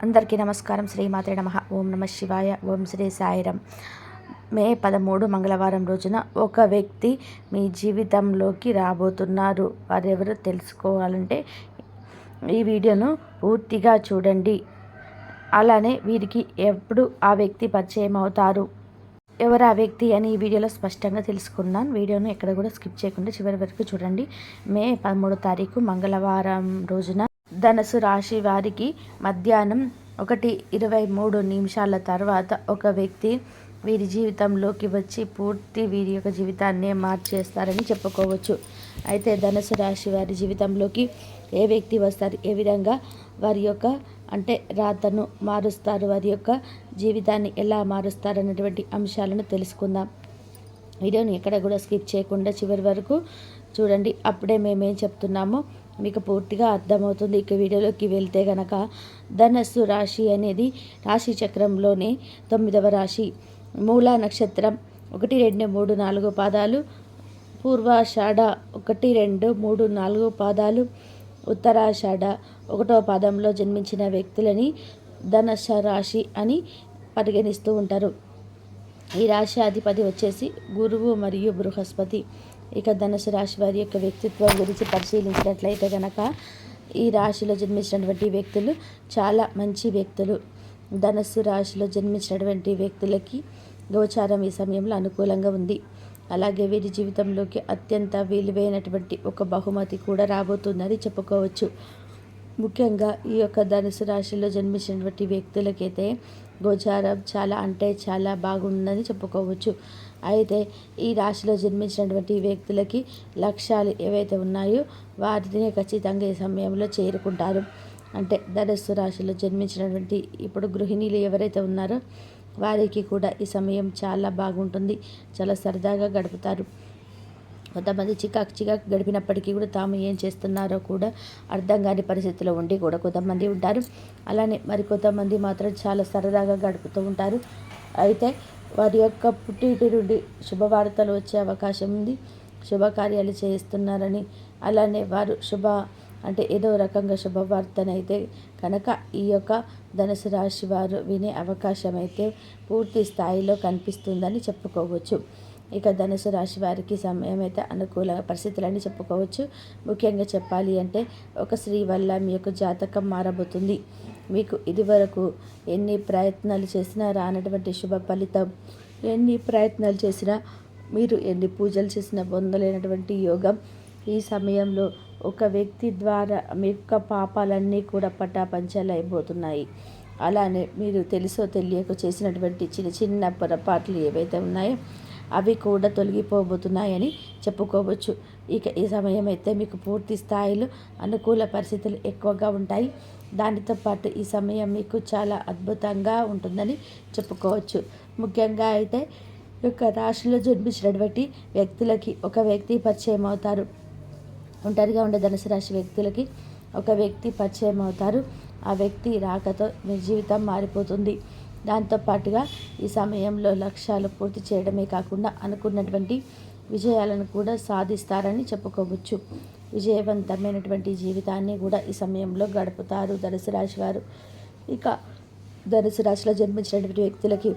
అందరికీ నమస్కారం. శ్రీమాతే నమ. ఓం నమ శివాయ. ఓం శ్రీ సాయిరం. మే పదమూడు మంగళవారం రోజున ఒక వ్యక్తి మీ జీవితంలోకి రాబోతున్నారు. వారెవరో తెలుసుకోవాలంటే ఈ వీడియోను పూర్తిగా చూడండి. అలానే వీరికి ఎప్పుడు ఆ వ్యక్తి పరిచయం అవుతారు? ఎవరు ఆ వ్యక్తి అని ఈ వీడియోలో స్పష్టంగా తెలుసుకున్నాను వీడియోను ఎక్కడ కూడా స్కిప్ చేయకుండా చివరి వరకు చూడండి. మే పదమూడో తారీఖు మంగళవారం రోజున ధనసు రాశి వారికి మధ్యాహ్నం ఒకటి ఇరవై మూడు నిమిషాల తర్వాత ఒక వ్యక్తి వీరి జీవితంలోకి వచ్చి పూర్తి వీరి యొక్క జీవితాన్నే మార్చేస్తారని చెప్పుకోవచ్చు. అయితే ధనుసు రాశి వారి జీవితంలోకి ఏ వ్యక్తి వస్తారు? ఏ విధంగా వారి యొక్క అంటే రాతను మారుస్తారు? వారి యొక్క జీవితాన్ని ఎలా మారుస్తారు అనేటువంటి అంశాలను తెలుసుకుందాం. వీడియోని ఎక్కడ కూడా స్కిప్ చేయకుండా చివరి వరకు చూడండి. అప్పుడే మేమేం చెప్తున్నామో మీకు పూర్తిగా అర్థమవుతుంది. ఇక వీడియోలోకి వెళ్తే గనక ధనస్సు రాశి అనేది రాశి చక్రంలోనే తొమ్మిదవ రాశి. మూలా నక్షత్రం ఒకటి రెండు మూడు నాలుగు పాదాలు. పూర్వాషాఢ ఒకటి రెండు మూడు నాలుగు పాదాలు. ఉత్తరాషాఢ ఒకటో పాదంలో జన్మించిన వ్యక్తులని ధనస రాశి అని పరిగణిస్తూ ఉంటారు. ఈ రాశి అధిపతి వచ్చేసి గురువు మరియు బృహస్పతి. ఇక ధనుసు రాశి వారి యొక్క వ్యక్తిత్వం గురించి పరిశీలించినట్లయితే కనుక ఈ రాశిలో జన్మించినటువంటి వ్యక్తులు చాలా మంచి వ్యక్తులు. ధనస్సు రాశిలో జన్మించినటువంటి వ్యక్తులకి గోచారం ఈ సమయంలో అనుకూలంగా ఉంది. అలాగే వీరి జీవితంలోకి అత్యంత విలువైనటువంటి ఒక బహుమతి కూడా రాబోతుందని చెప్పుకోవచ్చు. ముఖ్యంగా ఈ యొక్క ధనుసు రాశిలో జన్మించినటువంటి వ్యక్తులకైతే గోచారం చాలా అంటే చాలా బాగుందని చెప్పుకోవచ్చు. అయితే ఈ రాశిలో జన్మించినటువంటి వ్యక్తులకి లక్ష్యాలు ఏవైతే ఉన్నాయో వాటిని ఖచ్చితంగా ఈ సమయంలో చేరుకుంటారు. అంటే ధనస్సు రాశిలో జన్మించినటువంటి ఇప్పుడు గృహిణీలు ఎవరైతే ఉన్నారో వారికి కూడా ఈ సమయం చాలా బాగుంటుంది. చాలా సరదాగా గడుపుతారు. కొంతమంది చికాకు చికాకు గడిపినప్పటికీ కూడా తాము ఏం చేస్తున్నారో కూడా అర్థం కాని పరిస్థితిలో ఉండి కూడా కొంతమంది ఉంటారు. అలానే మరి కొంతమంది మాత్రం చాలా సరదాగా గడుపుతూ ఉంటారు. అయితే వారి యొక్క పుట్టింటి నుండి శుభవార్తలు వచ్చే అవకాశం ఉంది. శుభకార్యాలు చేస్తున్నారని అలానే వారు శుభ అంటే ఏదో రకంగా శుభవార్తనైతే కనుక ఈ యొక్క ధనుసు రాశి వారు వినే అవకాశం అయితే పూర్తి స్థాయిలో కనిపిస్తుందని చెప్పుకోవచ్చు. ఇక ధనుసు రాశి వారికి సమయం అయితే అనుకూల పరిస్థితులని చెప్పుకోవచ్చు. ముఖ్యంగా చెప్పాలి అంటే ఒక స్త్రీ వల్ల మీ యొక్క జాతకం మారబోతుంది. మీకు ఇదివరకు ఎన్ని ప్రయత్నాలు చేసినా రానటువంటి శుభ ఫలితం ఎన్ని ప్రయత్నాలు చేసినా మీరు ఎన్ని పూజలు చేసినా పొందలేనటువంటి యోగం ఈ సమయంలో ఒక వ్యక్తి ద్వారా మీ యొక్క పాపాలన్నీ కూడా పటాపంచాలు అయిపోతున్నాయి అలానే మీరు తెలుసో తెలియక చేసినటువంటి చిన్న చిన్న పొరపాట్లు ఏవైతే ఉన్నాయో అవి కూడా తొలగిపోబోతున్నాయని చెప్పుకోవచ్చు. ఇక ఈ సమయం అయితే మీకు పూర్తి స్థాయిలో అనుకూల పరిస్థితులు ఎక్కువగా ఉంటాయి. దానితో పాటు ఈ సమయం మీకు చాలా అద్భుతంగా ఉంటుందని చెప్పుకోవచ్చు. ముఖ్యంగా అయితే యొక్క రాశిలో జన్మించినటువంటి వ్యక్తులకి ఒక వ్యక్తి పరిచయం అవుతారు. ఒంటరిగా ఉండే ధనుసు రాశి వ్యక్తులకి ఒక వ్యక్తి పరిచయం అవుతారు. ఆ వ్యక్తి రాకతో మీ జీవితం మారిపోతుంది. దాంతోపాటుగా ఈ సమయంలో లక్ష్యాలు పూర్తి చేయడమే కాకుండా అనుకున్నటువంటి విజయాలను కూడా సాధిస్తారని చెప్పుకోవచ్చు. విజయవంతమైనటువంటి జీవితాన్ని కూడా ఈ సమయంలో గడుపుతారు ధనుసు రాశి వారు. ఇక ధనుసు రాశిలో జన్మించినటువంటి వ్యక్తులకి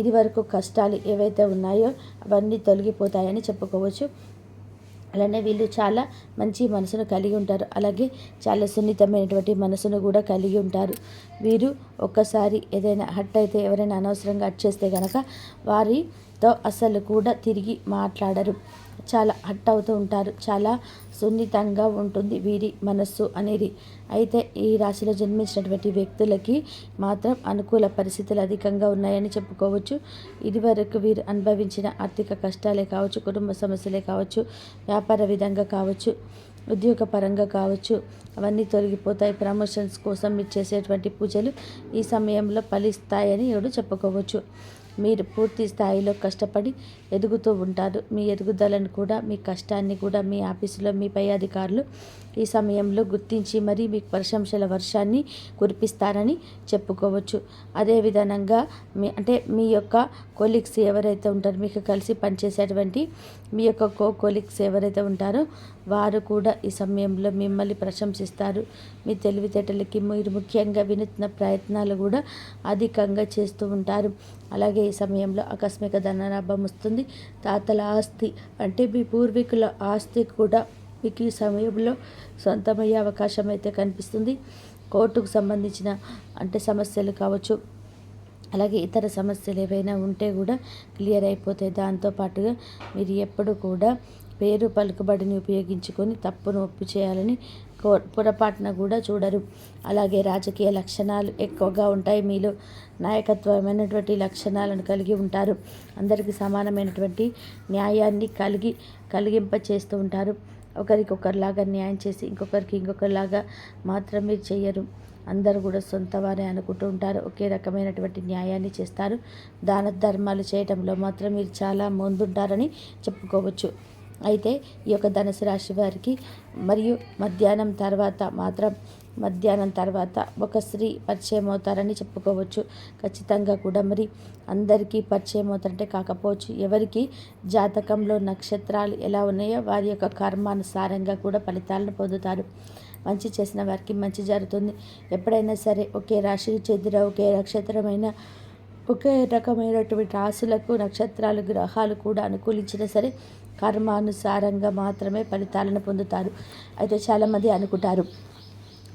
ఇది వరకు కష్టాలు ఏవైతే ఉన్నాయో అవన్నీ తొలగిపోతాయని చెప్పుకోవచ్చు. అలానే వీళ్ళు చాలా మంచి మనసును కలిగి ఉంటారు. అలాగే చాలా సున్నితమైనటువంటి మనసును కూడా కలిగి ఉంటారు. వీరు ఒక్కసారి ఏదైనా హట్ అయితే ఎవరైనా అనవసరంగా హట్ చేస్తే కనుక వారితో అసలు కూడా తిరిగి మాట్లాడరు. చాలా హట్ అవుతూ ఉంటారు. చాలా సున్నితంగా ఉంటుంది వీరి మనస్సు అనేది. అయితే ఈ రాశిలో జన్మించినటువంటి వ్యక్తులకి మాత్రం అనుకూల పరిస్థితులు అధికంగా ఉన్నాయని చెప్పుకోవచ్చు. ఇదివరకు వీరు అనుభవించిన ఆర్థిక కష్టాలే కావచ్చు కుటుంబ సమస్యలే కావచ్చు వ్యాపార విధంగా కావచ్చు ఉద్యోగపరంగా కావచ్చు అవన్నీ తొలగిపోతాయి. ప్రమోషన్స్ కోసం మీరు చేసేటువంటి పూజలు ఈ సమయంలో ఫలిస్తాయని ఎవడు చెప్పుకోవచ్చు. మీరు పూర్తి స్థాయిలో కష్టపడి ఎదుగుతూ ఉంటారు. మీ ఎదుగుదలను కూడా మీ కష్టాన్ని కూడా మీ ఆఫీసులో మీ పై అధికారులు ఈ సమయంలో గుర్తించి మరీ మీకు ప్రశంసల వర్షాన్ని కురిపిస్తారని చెప్పుకోవచ్చు. అదే విధంగా మీ అంటే మీ యొక్క కొలీగ్స్ ఎవరైతే ఉంటారో మీకు కలిసి పనిచేసేటువంటి మీ యొక్క కో కొలీగ్స్ ఎవరైతే ఉంటారో వారు కూడా ఈ సమయంలో మిమ్మల్ని ప్రశంసిస్తారు. మీ తెలివితేటలకి మీరు ముఖ్యంగా వినూత్న ప్రయత్నాలు కూడా అధికంగా చేస్తూ ఉంటారు. అలాగే ఈ సమయంలో ఆకస్మిక ధనలాభం వస్తుంది. తాతల ఆస్తి అంటే మీ పూర్వీకుల ఆస్తి కూడా మీకు ఈ సమయంలో సొంతమయ్యే అవకాశం అయితే కనిపిస్తుంది. కోర్టుకు సంబంధించిన అంటే సమస్యలు కావచ్చు అలాగే ఇతర సమస్యలు ఏవైనా ఉంటే కూడా క్లియర్ అయిపోతాయి. దాంతోపాటుగా మీరు ఎప్పుడు కూడా పేరు పలుకుబడిని ఉపయోగించుకొని తప్పును ఒప్పు చేయాలని కో పొరపాటున కూడా చూడరు. అలాగే రాజకీయ లక్షణాలు ఎక్కువగా ఉంటాయి. మీలో నాయకత్వమైనటువంటి లక్షణాలను కలిగి ఉంటారు. అందరికీ సమానమైనటువంటి న్యాయాన్ని కలిగి కలిగింప చేస్తూ ఉంటారు. ఒకరికొకరిలాగా న్యాయం చేసి ఇంకొకరికి ఇంకొకరిలాగా మాత్రం మీరు చేయరు. అందరూ కూడా సొంత వారే అనుకుంటూ ఉంటారు. ఒకే రకమైనటువంటి న్యాయాన్ని చేస్తారు. దాన ధర్మాలు చేయడంలో మాత్రం మీరు చాలా ముందుంటారని చెప్పుకోవచ్చు. అయితే ఈ యొక్క ధనుసు రాశి వారికి మరియు మధ్యాహ్నం తర్వాత మాత్రం మధ్యాహ్నం తర్వాత ఒక స్త్రీ పరిచయం అవుతారని చెప్పుకోవచ్చు. ఖచ్చితంగా కూడా మరి అందరికీ పరిచయం అవుతారంటే కాకపోవచ్చు. ఎవరికి? జాతకంలో నక్షత్రాలు ఎలా ఉన్నాయో వారి యొక్క కర్మానుసారంగా కూడా ఫలితాలను పొందుతారు. మంచి చేసిన వారికి మంచి జరుగుతుంది. ఎప్పుడైనా సరే ఒకే రాశికి చెందిన ఒకే నక్షత్రమైన ఒకే రకమైనటువంటి రాశులకు నక్షత్రాలు గ్రహాలు కూడా అనుకూలించినా సరే కర్మానుసారంగా మాత్రమే ఫలితాలను పొందుతారు. అయితే చాలామంది అనుకుంటారు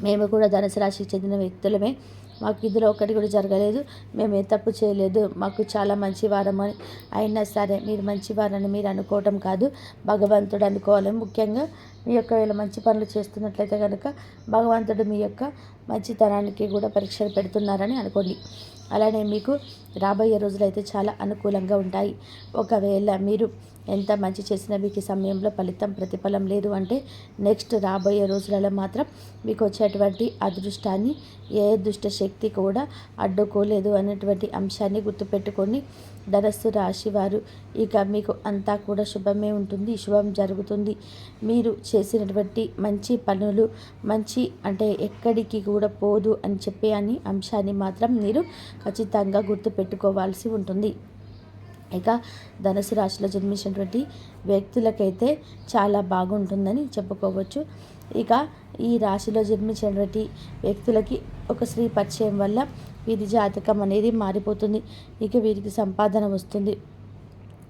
మేము కూడా ధనుసు రాశికి చెందిన వ్యక్తులమే. మాకు ఇందులో ఒకటి కూడా జరగలేదు. మేము ఏ తప్పు చేయలేదు. మాకు చాలా మంచి వారం అని అయినా సరే మీరు మంచి వారని మీరు అనుకోవటం కాదు. భగవంతుడు అనుకోవాలి. ముఖ్యంగా మీ యొక్క వీళ్ళ మంచి పనులు చేస్తున్నట్లయితే కనుక భగవంతుడు మీ యొక్క మంచితనానికి కూడా పరీక్షలు పెడుతున్నారని అనుకోండి. అలానే మీకు రాబోయే రోజులు అయితే చాలా అనుకూలంగా ఉంటాయి. ఒకవేళ మీరు ఎంత మంచి చేసినా మీకు సమయంలో ఫలితం ప్రతిఫలం లేదు అంటే నెక్స్ట్ రాబోయే రోజులలో మాత్రం మీకు వచ్చేటువంటి అదృష్టాన్ని ఏ దుష్ట శక్తి కూడా అడ్డుకోలేదు అనేటువంటి అంశాన్ని గుర్తుపెట్టుకొని ధనస్సు రాశి వారు ఇక మీకు అంతా కూడా శుభమే ఉంటుంది. శుభం జరుగుతుంది. మీరు చేసినటువంటి మంచి పనులు మంచి అంటే ఎక్కడికి కూడా పోదు అని చెప్పే అని అంశాన్ని మాత్రం మీరు ఖచ్చితంగా గుర్తుపెట్టుకోవాల్సి ఉంటుంది. ఇక ధనుసు రాశిలో జన్మించినటువంటి వ్యక్తులకైతే చాలా బాగుంటుందని చెప్పుకోవచ్చు. ఇక ఈ రాశిలో జన్మించినటువంటి వ్యక్తులకి ఒక స్త్రీ పరిచయం వల్ల వీరి జాతకం అనేది మారిపోతుంది. ఇక వీరికి సంపాదన వస్తుంది.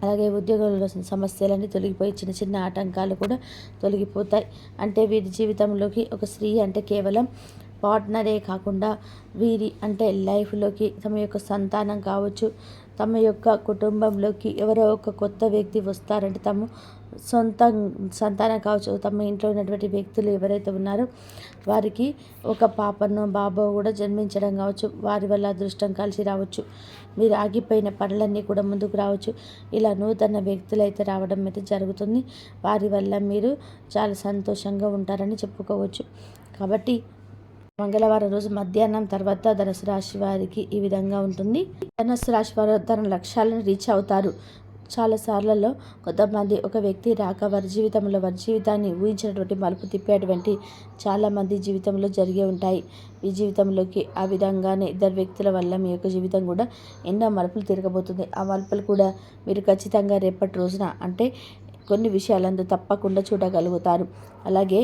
అలాగే ఉద్యోగంలో సమస్యలన్నీ తొలగిపోయి చిన్న చిన్న ఆటంకాలు కూడా తొలగిపోతాయి. అంటే వీరి జీవితంలోకి ఒక స్త్రీ అంటే కేవలం పార్ట్నరే కాకుండా వీరి అంటే లైఫ్లోకి తమ యొక్క సంతానం కావచ్చు. తమ యొక్క కుటుంబంలోకి ఎవరో ఒక కొత్త వ్యక్తి వస్తారంటే తమ సొంత సంతానం కావచ్చు తమ ఇంట్లో ఉన్నటువంటి వ్యక్తులు ఎవరైతే ఉన్నారో వారికి ఒక పాపను బాబో కూడా జన్మించడం కావచ్చు వారి వల్ల అదృష్టం కలిసి రావచ్చు మీరు ఆగిపోయిన పనులన్నీ కూడా ముందుకు రావచ్చు. ఇలా నూతన వ్యక్తులు అయితే రావడం అయితే జరుగుతుంది. వారి వల్ల మీరు చాలా సంతోషంగా ఉంటారని చెప్పుకోవచ్చు. కాబట్టి మంగళవారం రోజు మధ్యాహ్నం తర్వాత ధనుసు రాశి వారికి ఈ విధంగా ఉంటుంది. ధనుసు రాశి వారు తన లక్ష్యాలను రీచ్ అవుతారు. చాలా సార్లలో కొంతమంది ఒక వ్యక్తి రాక వారి జీవితంలో వారి జీవితాన్ని ఊహించినటువంటి మలుపు తిప్పేటువంటి చాలామంది జీవితంలో జరిగే ఉంటాయి. ఈ జీవితంలోకి ఆ విధంగానే ఇద్దరు వ్యక్తుల వల్ల మీ యొక్క జీవితం కూడా ఎన్నో మలుపులు తిరగబోతుంది. ఆ మలుపులు కూడా మీరు ఖచ్చితంగా రేపటి రోజున అంటే కొన్ని విషయాలందు తప్పకుండా చూడగలుగుతారు. అలాగే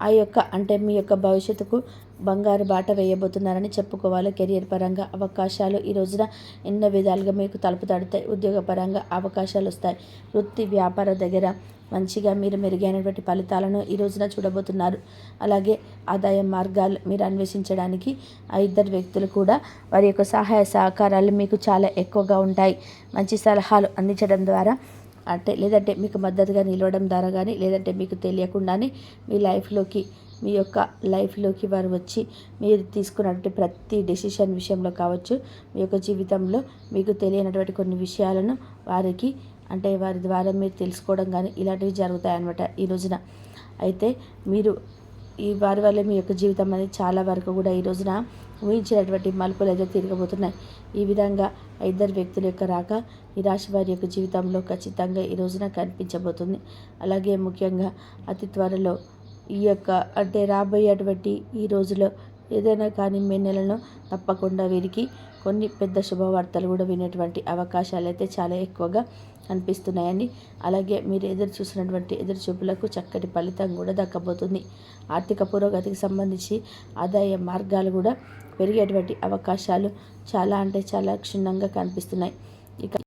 ఆ యొక్క అంటే మీ యొక్క భవిష్యత్తుకు బంగారు బాట వేయబోతున్నారని చెప్పుకోవాలి. కెరియర్ పరంగా అవకాశాలు ఈ రోజున ఎన్నో విధాలుగా మీకు తలుపు తడతాయి. ఉద్యోగపరంగా అవకాశాలు వస్తాయి. వృత్తి వ్యాపార దగ్గర మంచిగా మీరు మెరుగైనటువంటి ఫలితాలను ఈ రోజున చూడబోతున్నారు. అలాగే ఆదాయ మార్గాలు మీరు అన్వేషించడానికి ఆ ఇద్దరు వ్యక్తులు కూడా వారి యొక్క సహాయ సహకారాలు మీకు చాలా ఎక్కువగా ఉంటాయి. మంచి సలహాలు అందించడం ద్వారా అంటే లేదంటే మీకు మద్దతుగా నిలవడం ద్వారా కానీ లేదంటే మీకు తెలియకుండానే మీ లైఫ్లోకి మీ యొక్క లైఫ్లోకి వారు వచ్చి మీరు తీసుకున్నటువంటి ప్రతి డెసిషన్ విషయంలో కావచ్చు మీ యొక్క జీవితంలో మీకు తెలియనటువంటి కొన్ని విషయాలను వారికి అంటే వారి ద్వారా మీరు తెలుసుకోవడం కానీ ఇలాంటివి జరుగుతాయి అన్నమాట ఈ రోజున. అయితే మీరు ఈ వారి వల్ల మీ యొక్క జీవితం అనేది చాలా వరకు కూడా ఈ రోజున ఊహించినటువంటి మలుపులు అయితే తిరగబోతున్నాయి. ఈ విధంగా ఇద్దరు వ్యక్తుల యొక్క రాక ఈ రాశి వారి యొక్క జీవితంలో ఖచ్చితంగా ఈ రోజున కనిపించబోతుంది. అలాగే ముఖ్యంగా అతి త్వరలో ఈ యొక్క అంటే రాబోయేటువంటి ఈ రోజులో ఏదైనా కానీ మే నెలలో తప్పకుండా వీరికి కొన్ని పెద్ద శుభవార్తలు కూడా వినేటువంటి అవకాశాలు అయితే చాలా ఎక్కువగా కనిపిస్తున్నాయండి. అలాగే మీరు ఎదురు చూసినటువంటి ఎదురు చూపులకు చక్కటి ఫలితం కూడా దక్కబోతుంది. ఆర్థిక పురోగతికి సంబంధించి ఆదాయ మార్గాలు కూడా పెరిగేటువంటి అవకాశాలు చాలా అంటే చాలా క్షుణ్ణంగా కనిపిస్తున్నాయి. ఇక